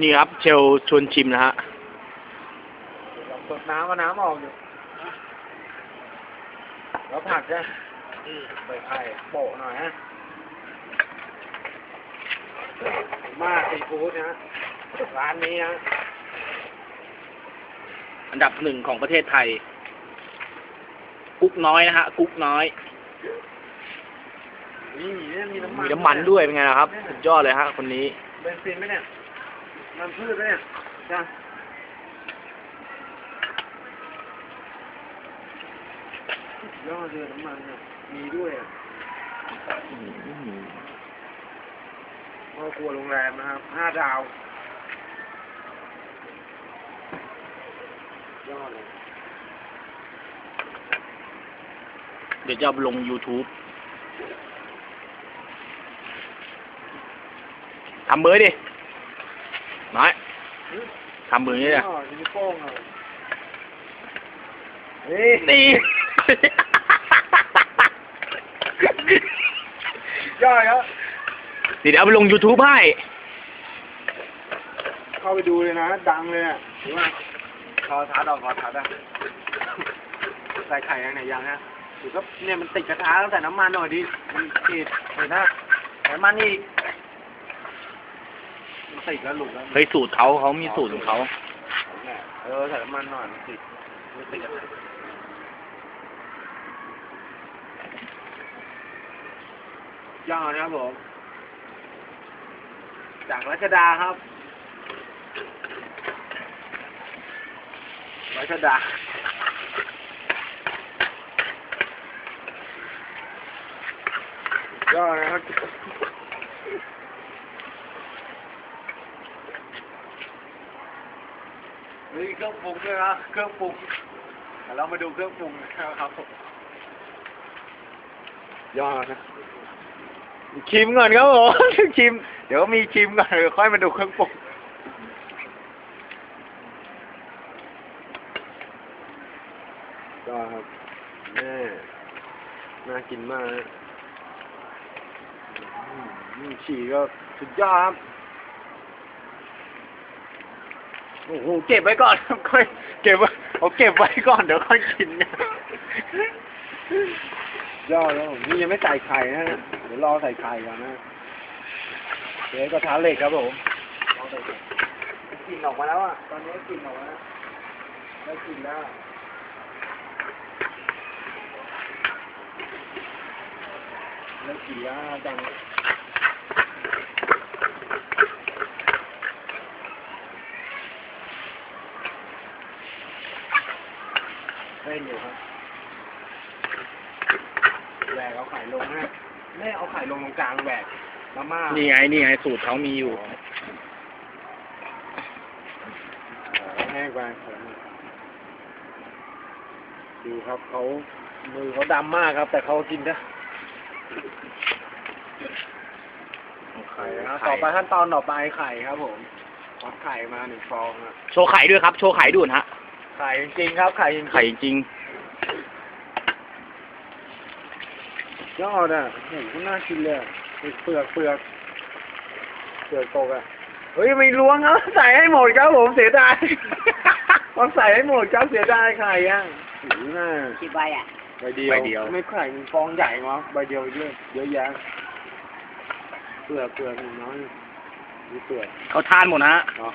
นี่ครับ เชลชวนชิมนะฮะสดน้ำเอาน้ำออกอยู่ แล้วผักจะใส่ไข่โปะหน่อยฮะ มาซีฟู้ดนะฮะ ร้านนี้ฮะ อันดับหนึ่งของประเทศไทย กุ๊กน้อยนะฮะ กุ๊กน้อยนี่เนี่ยมีน้ำมันมีน้ำมันด้วยเป็นไงล่ะครับ สุดยอดเลยฮะ คนนี้ เบนซินไหมเนี่ย มันพืชไหมเนี่ยจ้ะยอดเลยน้ำมันเนี่ยมีด้วยอะพ่อครัวโรงแรมนะครับห้าดาว ยอดเลย เดี๋ยวจะเอาลง YouTube ทำมือร์ดิ น้อยทำมือนี่เลยอ๋อนิ้วโป้งอะเฮ้ยนี่ยอดครับเดี๋ยวเอาไปลง YouTube ให้ เข้าไปดูเลยนะ ดังเลยอะหรือว่าคอทัดออกคอทัดอะใส่ไข่ยังไหนยังฮะหรือก็เนี่ยมันติดกระทะแล้วใส่น้ำมันหน่อยดิมันติดเห็นนะใส่น้ำมันอีกมัน ติดแล้วหลุดแล้วเฮ้ยสูตรเขาเขามีสูตรของเขาเออใส่น้ำมันหน่อยมันติดมันติดกระทะยอดนะครับผม จากรัชดาครับ รัชดายอดนะครับ นี่เครื่องปรุงด้วยนะเครื่องปรุงเดี๋ยวเรามาดูเครื่องปรุงนะครับผมยอดนะชิมก่อนครับผมชิม เดี๋ยวมีชิมก่อนเดี๋ยวค่อยมาดูเครื่องปรุงก็ครับแม่น่ากินมากฉี่ก็สุดยอดครับ โอ้โหเก็บไว้ก่อนครับค่อยเก็บไว้เอาเก็บไว้ก่อนเดี๋ยวค่อยกินนะยอดแล้วผมนี่ยังไม่ใส่ไข่นะเดี๋ยวรอใส่ไข่ก่อนนะเดี๋ยวกระทะเหล็กครับผมรอใส่ไข่กลิ่นออกมาแล้วอะตอนนี้กลิ่นออกมาแล้วได้กลิ่นแล้วแล้วกลิ่นแล้วจัง เล่นอยู่ครับแหวกเอาไข่ลงนะแม่เอาไข่ลงตรงกลางแหวกมาม่านี่ไงนี่ไงสูตรเขามีอยู่ แห้งไปดูครับเขามือเขาดำมากครับ แต่เขากินนะไข่ครับต่อไปขั้นตอนต่อไปไข่ครับผมวัดไข่มาหนึ่งฟองอะโชว์ไข่ด้วยครับ โชว์ไข่ด้วยนะฮะ ไข่จริงๆครับไข่จริงๆไข่จริงยอดอะโอ้โหน่ากินเลยอะเปลือกเปลือกเปลือกตกอะเฮ้ยไม่ล้วงครับใส่ให้หมดครับผมเสียดายต้องใส่ให้หมดครับเสียดายไข่อะโอ้โหน่ากี่ใบอะ ใบเดียวใบเดียว ไม่ไข่มันฟองใหญ่มั้งใบเดียวเยอะเยอะแยะเปลือกเปลือกน้อยมีเปลือกๆเขาทานหมดนะฮะ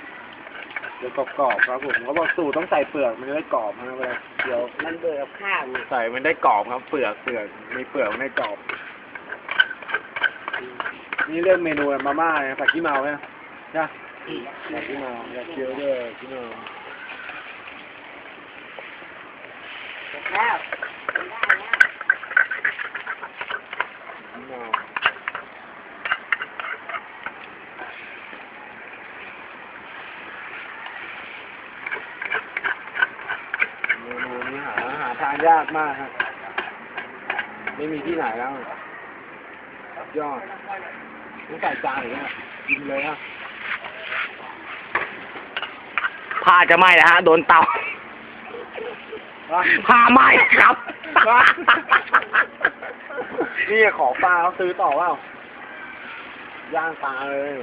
เนาะเดี๋ยวกรอบๆครับผมเขาบอกสูตรต้องใส่เปลือกมันจะได้กรอบนะเวลาเดี๋ยวมันเบื่อกับข้าวเนี่ยใส่มันได้กรอบครับเปลือกเปลือกไม่เปลือกมันได้กรอบ นี่เรื่องเมนูอะไรมาม่าเนี่ยผัดขี้เมาเนี่ยนะผัดขี้เมาอยากเคี้ยวด้วยขี้เมาแล้วขี้เมาเมนูนี้หาหาทานยากมากครับไม่มีที่ไหนแล้วสุดยอดต้องใส่จานอย่างเงี้ยกินเลยอะผ้าจะไหม้แล้วฮะ โดนเตาผ้าไหม้ครับ นี่ขอปลาเขาซื้อต่อเปล่าย่างปลาเลย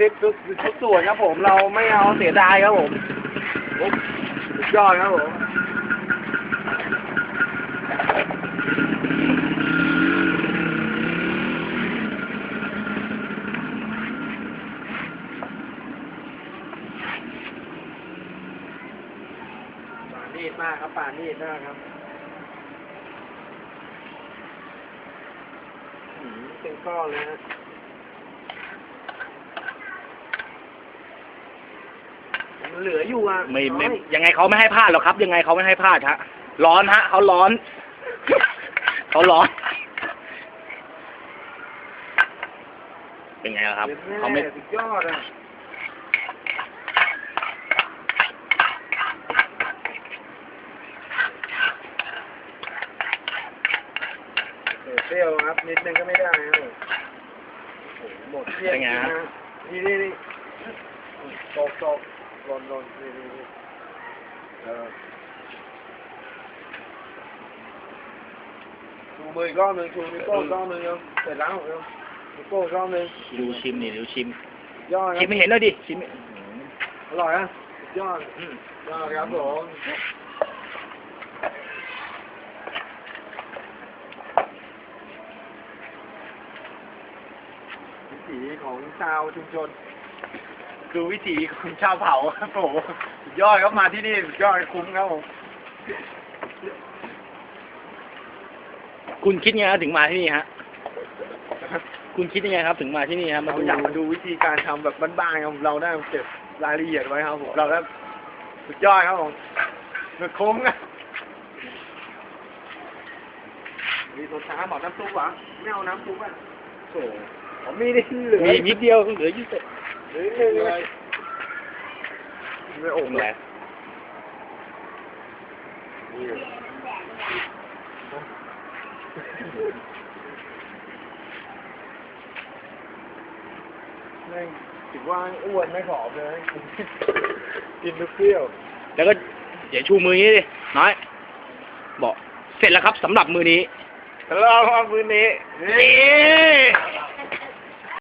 กันทุกทุกทุกส่วนครับผมเราไม่เอาเสียดายครับผม โอ้สุดยอดครับผมนีดมากครับป่านีดมากครับเป็นก้อนเลยฮะ มัน เหลืออยู่อะไม่ไม่น้อยยังไงเขาไม่ให้พลาดหรอกครับ ยังไงเขาไม่ให้พลาดฮะร้อนฮะเขาร้อน เขาร้อน เป็นไงล่ะครับเด็ดแน่เขาไม่สุดยอดอะเปรี้ยวครับนิดนึงก็ไม่ได้ครับผมโอ้โหหมดเที่ยงเป็นไงฮะนี่นี่นี่ตกตก หล่นหล่นนี่นี่นี่เออชูมืออีกรอบหนึ่งชูนิ้วโป้งอีกรอบหนึ่งเร็วเสร็จแล้วเร็วนิ้วโป้งอีกรอบหนึ่งดูชิมนี่ดูชิมยอดคชิรัมบไม่เห็นเลยดิชิมไม่อร่อยอะสุดยอดอืมยอดครับผมวิถีของชาวชุมชนคือวิถีของชาวเผ่าครับผมสุดยอดครับมาที่นี่สุดยอดคุ้มครับผมคุณคิดไงครับถึงมาที่นี่ฮะ คุณคิดยังไงครับ ถึงมาที่นี่ครับมาเราดูอยากมาดูวิธีการทำแบบบ้านๆครับเราได้เก็บรายละเอียดไว้ครับผมเราได้สุดยอดครับผมมันคุ้มนะมีตัวช้าบอกน้ำซุปเหรอไม่เอาน้ำซุปอะโถ่ผมมีนี่เหลือมีนิดเดียวเหลือยี่สิบเหลือ นิดนึงเลยไม่โอ่งแหเลละยนี่แม่งถือว่าอ้วนไม่ผอมเลย กินทุกเปรี้ยว แล้วก็เดี๋ยวชูมือนี้ดิ น้อย บอก เสร็จแล้วครับสำหรับมือนี้แล้วเอาพื้นนี้นี่